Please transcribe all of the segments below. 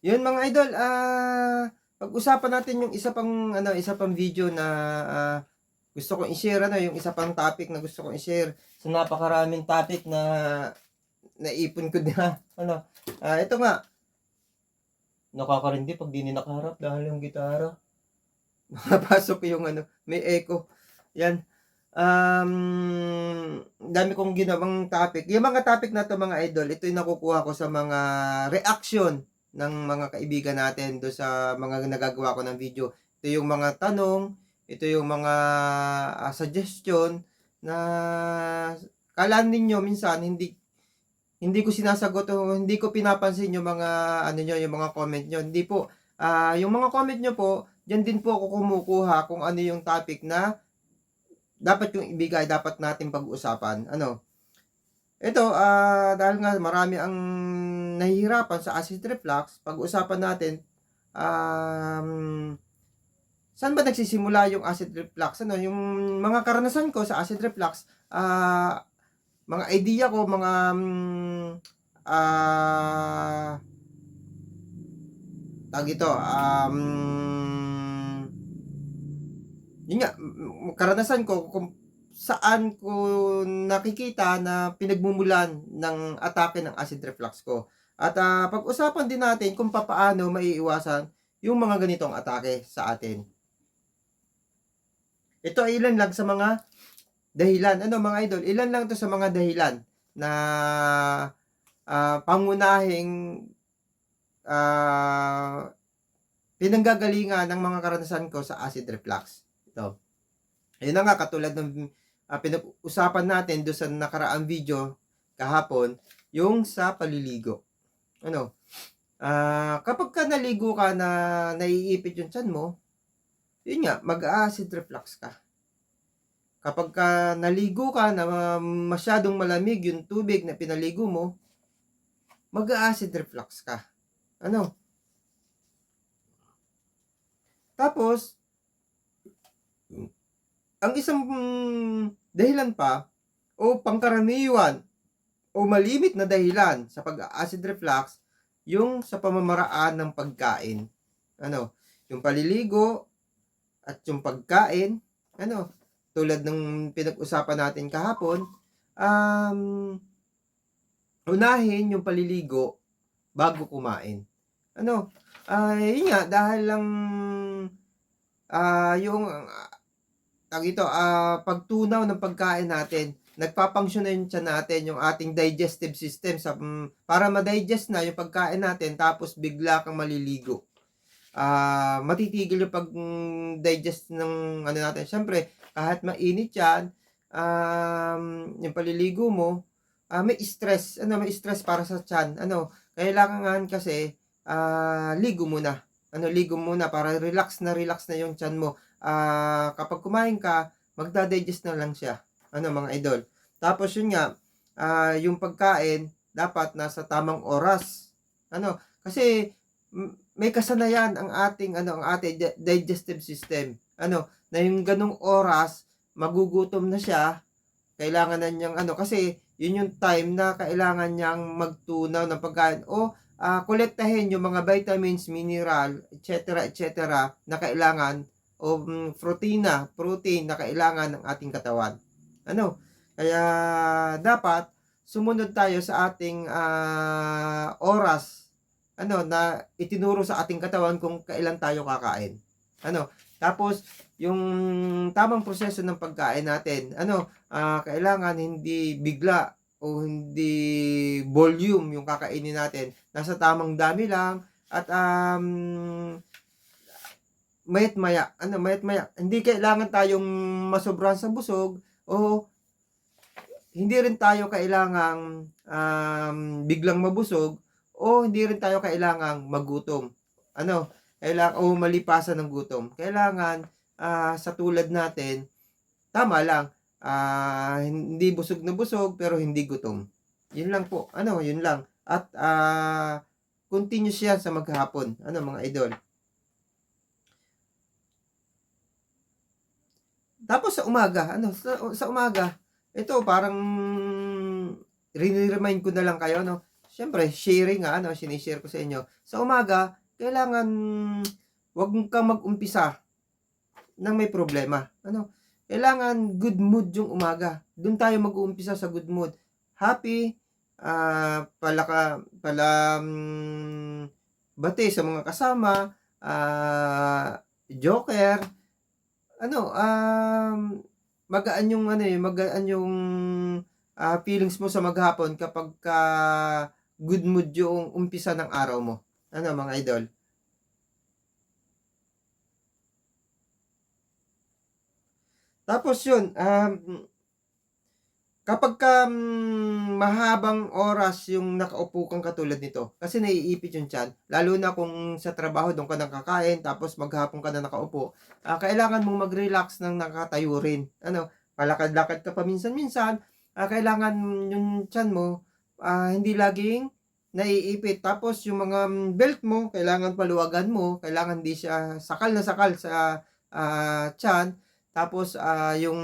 Yun mga idol, ah pag-usapan natin yung isa pang ano, isa pang video na ah, gusto kong i-share ano, yung isa pang topic na gusto kong i-share. Sa napakaraming topic na naipon ko na ano. Ah, ito nga. Nakakarindi pag di nakaharap dahil yung gitara. Nakapasok yung ano, may echo. Yan. Um, dami kong ginawang topic. Yung mga topic na to mga idol, ito yung nakukuha ko sa mga reaction ng mga kaibigan natin do sa mga nagagawa ko ng video. Ito yung mga tanong, ito yung mga ah, suggestion na kala ninyo minsan hindi hindi ko sinasagot o hindi ko pinapansin yung mga ano nyo, yung mga comment nyo. Hindi po. Ah, yung mga comment nyo po, diyan din po ako kumukuha kung ano yung topic na dapat yung ibigay, dapat natin pag-usapan. Ano? Ito, ah dahil nga marami ang nahihirapan sa acid reflux, pag-usapan natin, um, saan ba nagsisimula yung acid reflux? Ano, yung mga karanasan ko sa acid reflux, ah mga idea ko, mga mm, ah tawag ito, um, yun nga, karanasan ko kung saan ko nakikita na pinagmumulan ng atake ng acid reflux ko. At ah, pag-usapan din natin kung papaano maiiwasan yung mga ganitong atake sa atin. Ito ay ilan lang sa mga dahilan. Ano mga idol? Ilan lang to sa mga dahilan na ah, pangunahing ah, pinanggagalingan ng mga karanasan ko sa acid reflux. Ito. Ayun na nga, katulad ng ah, pinag-usapan natin doon sa nakaraang video kahapon, yung sa paliligo. Ano? Ah, kapag ka naligo ka na naiipit yung tiyan mo, yun nga, mag-acid reflux ka. Kapag ka naligo ka na masyadong malamig yung tubig na pinaligo mo, mag-acid reflux ka. Ano? Tapos, ang isang dahilan pa, o pangkaraniwan, o malimit na dahilan sa pag-acid reflux, yung sa pamamaraan ng pagkain. Ano? Yung paliligo, at yung pagkain, ano? Tulad ng pinag-usapan natin kahapon, um, unahin yung paliligo bago kumain. Ano? Ay, yun nga, dahil lang ah yung ah, tawag ito, ah pagtunaw ng pagkain natin, nagpapunction na yung tiyan natin, yung ating digestive system sa mm, para ma-digest na yung pagkain natin tapos bigla kang maliligo. Ah, matitigil yung pag-digest ng ano natin. Siyempre, kahit mainit 'yan, um, yung paliligo mo, ah, may stress, ano, may stress para sa tiyan. Ano, kailangan kasi ah, ligo muna. Ano, ligo muna para relax na relax na yung tiyan mo. Ah, kapag kumain ka, magda-digest na lang siya. Ano mga idol. Tapos yun nga, ah, yung pagkain dapat nasa tamang oras. Ano, kasi may kasanayan ang ating ano ang ating di- digestive system. Ano, na yung ganong oras magugutom na siya, kailangan na niyang ano kasi yun yung time na kailangan niyang magtunaw ng pagkain o ah, kolektahin yung mga vitamins, mineral, etc. etc. na kailangan o mm, protina, protein na kailangan ng ating katawan. Ano? Kaya dapat sumunod tayo sa ating ah, oras ano na itinuro sa ating katawan kung kailan tayo kakain. Ano? Tapos yung tamang proseso ng pagkain natin, ano, ah, kailangan hindi bigla o hindi volume yung kakainin natin. Nasa tamang dami lang at um, mayat maya, ano, mayat maya, hindi kailangan tayong masobran sa busog o hindi rin tayo kailangang um, biglang mabusog o hindi rin tayo kailangang magutom. Ano, kailangan o malipasan ng gutom. Kailangan ah, sa tulad natin, tama lang, ah, hindi busog na busog pero hindi gutom. Yun lang po. Ano, yun lang. At ah, continuous yan sa maghapon. Ano mga idol. Tapos sa umaga, ano, sa, sa umaga, ito parang riniremind ko na lang kayo, no? syempre, sharing nga, ano, sinishare ko sa inyo. Sa umaga, kailangan wag kang mag-umpisa ng may problema. Ano? Kailangan good mood yung umaga. Doon tayo mag-uumpisa sa good mood. Happy, ah palaka, pala, mm, bati sa mga kasama, ah joker, ano, um, magaan yung ano eh, magaan yung ah, feelings mo sa maghapon kapag ka good mood yung umpisa ng araw mo. Ano mga idol? Tapos yun, um, kapag ka mm, mahabang oras yung nakaupo kang katulad nito, kasi naiipit yung tiyan, lalo na kung sa trabaho doon ka nang kakain, tapos maghapon ka na nakaupo, ah, kailangan mong mag-relax ng nakatayo rin. Ano, palakad-lakad ka pa minsan-minsan, ah, kailangan yung tiyan mo, ah, hindi laging naiipit. Tapos yung mga mm, belt mo, kailangan paluwagan mo, kailangan di siya sakal na sakal sa ah, tiyan. Tapos ah, yung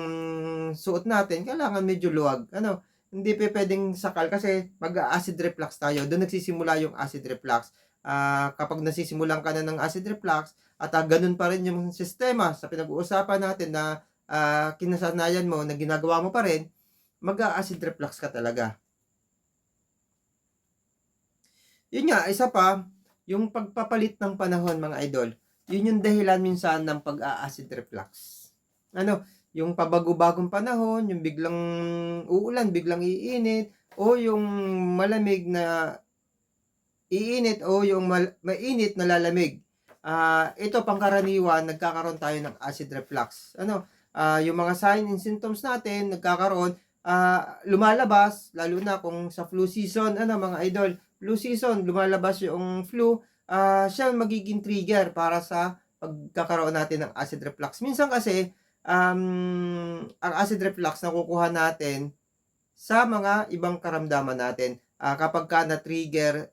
suot natin, kailangan medyo luwag. Ano, hindi pa pwedeng sakal kasi mag-acid reflux tayo. Doon nagsisimula yung acid reflux. Ah, kapag nasisimulan ka na ng acid reflux, at ah, ganun pa rin yung sistema sa pinag-uusapan natin na ah, kinasanayan mo, na ginagawa mo pa rin, mag-acid reflux ka talaga. Yun nga, isa pa, yung pagpapalit ng panahon mga idol, yun yung dahilan minsan ng pag-acid reflux. Ano, yung pabago-bagong panahon, yung biglang uulan, biglang iinit, o yung malamig na iinit o yung mal- mainit na lalamig. Ah, ito pangkaraniwan nagkakaroon tayo ng acid reflux. Ano, ah, yung mga sign and symptoms natin nagkakaroon ah, lumalabas lalo na kung sa flu season, ano mga idol, flu season lumalabas yung flu, ah, siya magiging trigger para sa pagkakaroon natin ng acid reflux. Minsan kasi um, ang acid reflux nakukuha natin sa mga ibang karamdaman natin. Ah, kapag ka na-trigger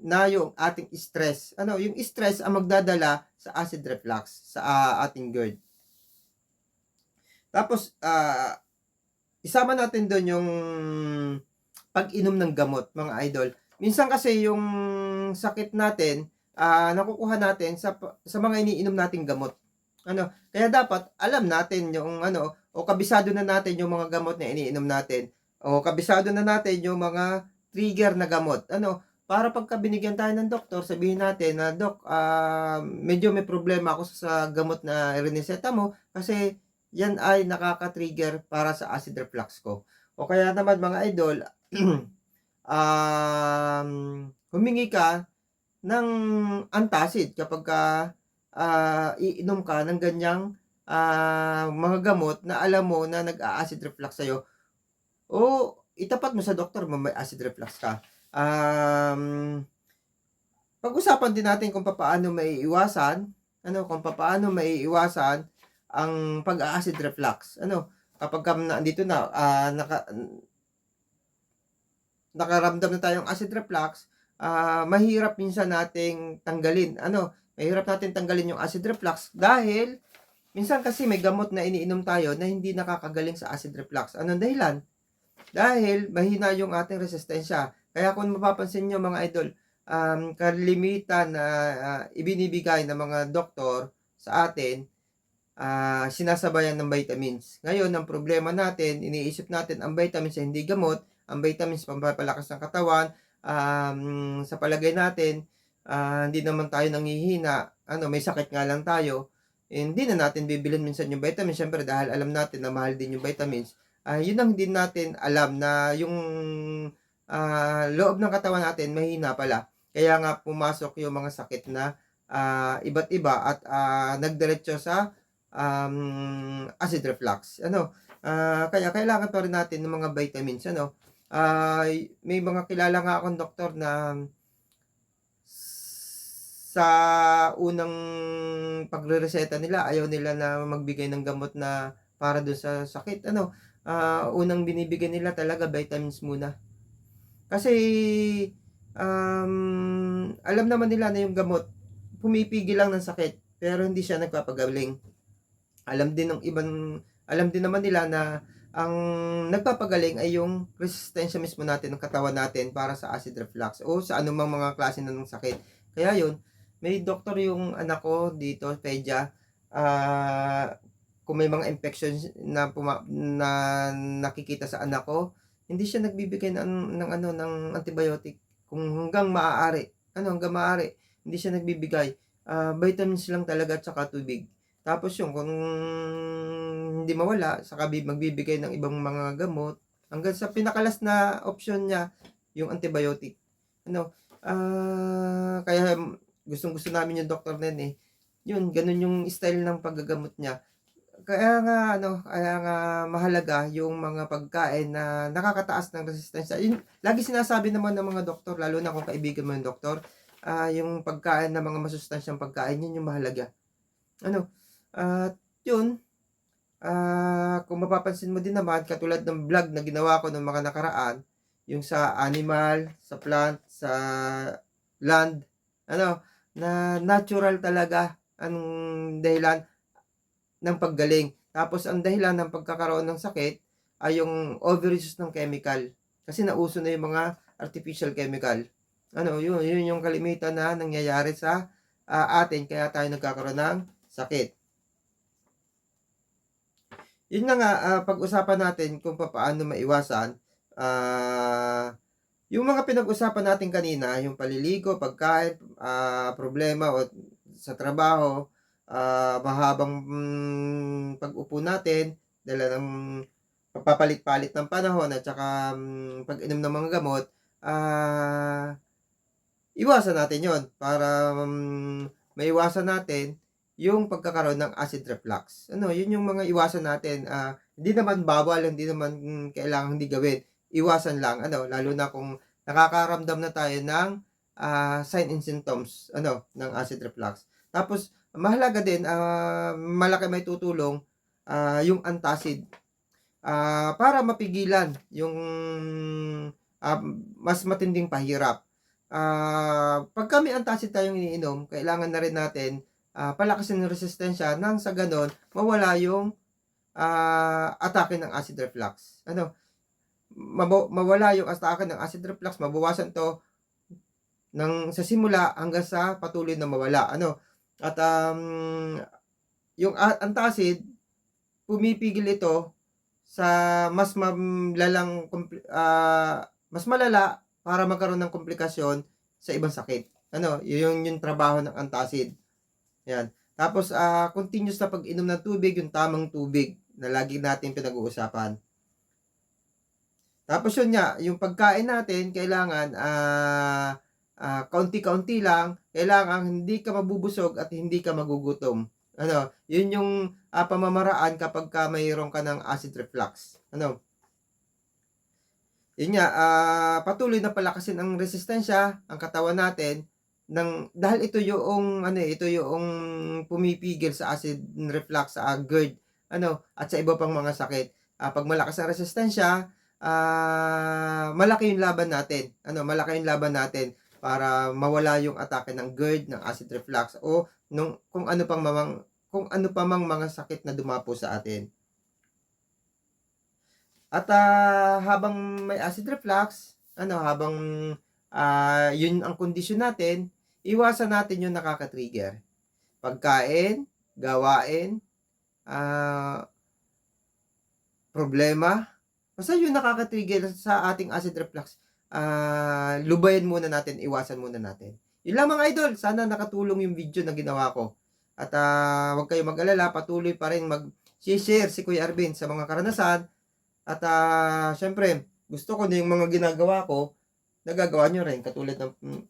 na yung ating stress. Ano, yung stress ang magdadala sa acid reflux sa ah, ating GERD. Tapos ah, isama natin doon yung pag-inom ng gamot, mga idol. Minsan kasi yung sakit natin, ah, nakukuha natin sa sa mga iniinom nating gamot. Ano, kaya dapat alam natin yung ano o kabisado na natin yung mga gamot na iniinom natin o kabisado na natin yung mga trigger na gamot. Ano, para pagka binigyan tayo ng doktor, sabihin natin na, Dok, ah, medyo may problema ako sa gamot na rineseta mo kasi yan ay nakaka-trigger para sa acid reflux ko. O kaya naman mga idol, um, humingi ka ng antacid kapag ka ah, iinom ka ng ganyang ah, mga gamot na alam mo na nag-a-acid reflux sa'yo. O itapat mo sa doktor mo may acid reflux ka. Um, pag-usapan din natin kung paano maiiwasan, ano, kung paano maiiwasan ang pag-acid reflux. Ano, kapag ka na, ah, naka, nakaramdam na tayong acid reflux, ah, mahirap minsan nating tanggalin. Ano, mahirap natin tanggalin yung acid reflux dahil minsan kasi may gamot na iniinom tayo na hindi nakakagaling sa acid reflux. Anong dahilan? Dahil mahina yung ating resistensya. Kaya kung mapapansin nyo mga idol, um, kalimitan na uh, ibinibigay ng mga doktor sa atin, uh, sinasabayan ng vitamins. Ngayon, ang problema natin, iniisip natin ang vitamins ay hindi gamot, ang vitamins pampapalakas ng katawan, um, sa palagay natin, uh, hindi naman tayo nanghihina, ano, may sakit nga lang tayo, hindi na natin bibilin minsan yung vitamins, syempre dahil alam natin na mahal din yung vitamins, uh, yun ang din natin alam na yung uh, loob ng katawan natin mahina pala. Kaya nga pumasok yung mga sakit na uh, iba't iba at uh, nagdiretso sa um, acid reflux. Ano? Uh, kaya kailangan pa rin natin ng mga vitamins. Ano? Uh, may mga kilala nga akong doktor na sa unang pagre-reseta nila, ayaw nila na magbigay ng gamot na para doon sa sakit. Ano, uh, unang binibigyan nila talaga vitamins muna. Kasi um, alam naman nila na yung gamot pumipigil lang ng sakit pero hindi siya nagpapagaling. Alam din ng ibang alam din naman nila na ang nagpapagaling ay yung resistensya mismo natin ng katawan natin para sa acid reflux o sa anumang mga klase na ng sakit. Kaya yun, may doktor yung anak ko dito, Pedja, ah kung may mga infections na, puma, na nakikita sa anak ko, hindi siya nagbibigay ng, ng ano ng antibiotic kung hanggang maaari. Ano hanggang maaari, hindi siya nagbibigay. Ah, vitamins lang talaga at saka tubig. Tapos yung kung hindi mawala, saka bi- magbibigay ng ibang mga gamot hanggang sa pinakalas na option niya yung antibiotic. Ano? Ah, kaya gustong-gusto namin yung doktor na yun eh. Yun, ganun yung style ng paggagamot niya. Kaya nga ano, kaya nga mahalaga yung mga pagkain na nakakataas ng resistensya. Yun, lagi sinasabi naman ng mga doktor, lalo na kung kaibigan mo yung doktor, ah yung pagkain na mga masustansyang pagkain, yun yung mahalaga. Ano? At yun, ah kung mapapansin mo din naman, katulad ng vlog na ginawa ko ng mga nakaraan, yung sa animal, sa plant, sa land, ano, na natural talaga ang dahilan ng paggaling. Tapos ang dahilan ng pagkakaroon ng sakit ay yung overuse ng chemical. Kasi nauso na yung mga artificial chemical. Ano, yun, yun yung kalimitan na nangyayari sa ah, atin kaya tayo nagkakaroon ng sakit. Yun na nga, ah, pag-usapan natin kung paano maiwasan ah yung mga pinag-usapan natin kanina, yung paliligo, pagkain, ah, problema o sa trabaho, ah, mahabang mm, pag-upo natin, dala ng papalit-palit ng panahon at saka mm, pag-inom ng mga gamot, ah, iwasan natin yon para mm, maiwasan natin yung pagkakaroon ng acid reflux. Ano, yun yung mga iwasan natin. ah hindi naman bawal, hindi naman mm, kailangan hindi gawin. Iwasan lang, ano, lalo na kung nakakaramdam na tayo ng ah, sign and symptoms, ano, ng acid reflux. Tapos, mahalaga din, ah, malaki may tutulong ah, yung antacid. Ah, para mapigilan yung ah, mas matinding pahirap. Ah, pag kami antacid tayong iniinom, kailangan na rin natin ah, palakasin ng resistensya nang sa ganon mawala yung ah, atake ng acid reflux. Ano? Mawala yung atake ng acid reflux, mabawasan to ng sa simula hanggang sa patuloy na mawala. Ano? At um, yung antacid, pumipigil ito sa mas malalang kompli- ah, mas malala para magkaroon ng komplikasyon sa ibang sakit. Ano, yun yung trabaho ng antacid. Yan. Tapos ah continuous na pag-inom ng tubig, yung tamang tubig na lagi natin pinag-uusapan. Tapos yun nga, yung pagkain natin kailangan ah ah, kaunti-kaunti lang, kailangan hindi ka mabubusog at hindi ka magugutom. Ano, yun yung ah, pamamaraan kapag ka mayroon ka ng acid reflux. Ano? Yun nga, ah, patuloy na palakasin ang resistensya, ang katawan natin, ng, dahil ito yung, ano eh, ito yung pumipigil sa acid reflux, sa GERD, ano, at sa iba pang mga sakit. Ah, pag malakas ang resistensya, ah, malaki yung laban natin. Ano, malaki yung laban natin para mawala yung atake ng GERD, ng acid reflux o nung kung ano pang mamang kung ano pa mang mga sakit na dumapo sa atin. At ah, habang may acid reflux, ano, habang ah, yun ang kondisyon natin, iwasan natin yung nakaka-trigger. Pagkain, gawain, ah, problema, basta yung nakaka-trigger sa ating acid reflux, ah, lubayan muna natin, iwasan muna natin. Yun lang mga idol, sana nakatulong yung video na ginawa ko. At ah, huwag kayong mag-alala, patuloy pa rin mag-share si Kuya Arvin sa mga karanasan. At ah, syempre, gusto ko na yung mga ginagawa ko, nagagawa nyo rin. Katulad ng, mm,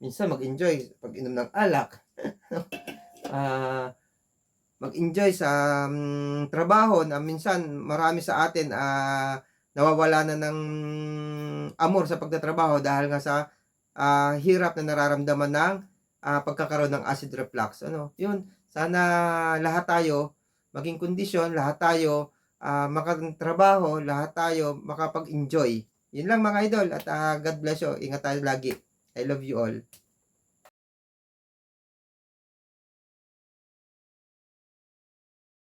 minsan mag-enjoy pag inom ng alak. Ah, mag-enjoy sa mm, trabaho na minsan marami sa atin ah, nawawala na ng amor sa pagtatrabaho dahil nga sa ah, hirap na nararamdaman ng ah, pagkakaroon ng acid reflux. Ano, yun, sana lahat tayo maging kondisyon, lahat tayo ah, makatrabaho, lahat tayo makapag-enjoy. Yun lang mga idol at ah, God bless you. Ingat tayo lagi. I love you all.